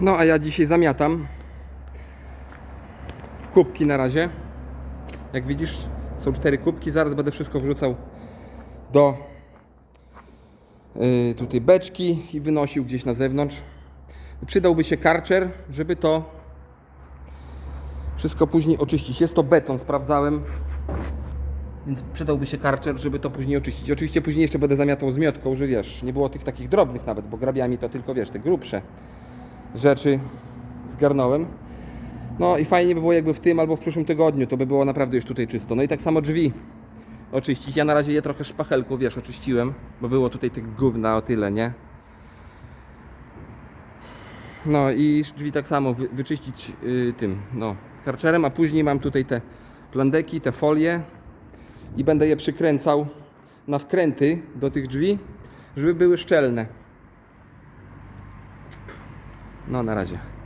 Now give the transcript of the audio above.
No a ja dzisiaj zamiatam kubki na razie. Jak widzisz, są cztery kubki. Zaraz będę wszystko wrzucał do yy, tutaj beczki i wynosił gdzieś na zewnątrz. Przydałby się karczer, żeby to wszystko później oczyścić. Jest to beton, sprawdzałem. Więc przydałby się karczer, żeby to później oczyścić. Oczywiście później jeszcze będę zamiatał zmiotką, że wiesz, nie było tych takich drobnych nawet, bo grabiami to tylko wiesz, te grubsze rzeczy zgarnąłem. No i fajnie by było jakby w tym albo w przyszłym tygodniu, to by było naprawdę już tutaj czysto. No i tak samo drzwi oczyścić. Ja na razie je trochę szpachelką, wiesz, oczyściłem, bo było tutaj tych gówna o tyle, nie? No i drzwi tak samo wy, wyczyścić y, tym, no, karczerem, a później mam tutaj te plandeki, te folie i będę je przykręcał na wkręty do tych drzwi, żeby były szczelne. No na razie.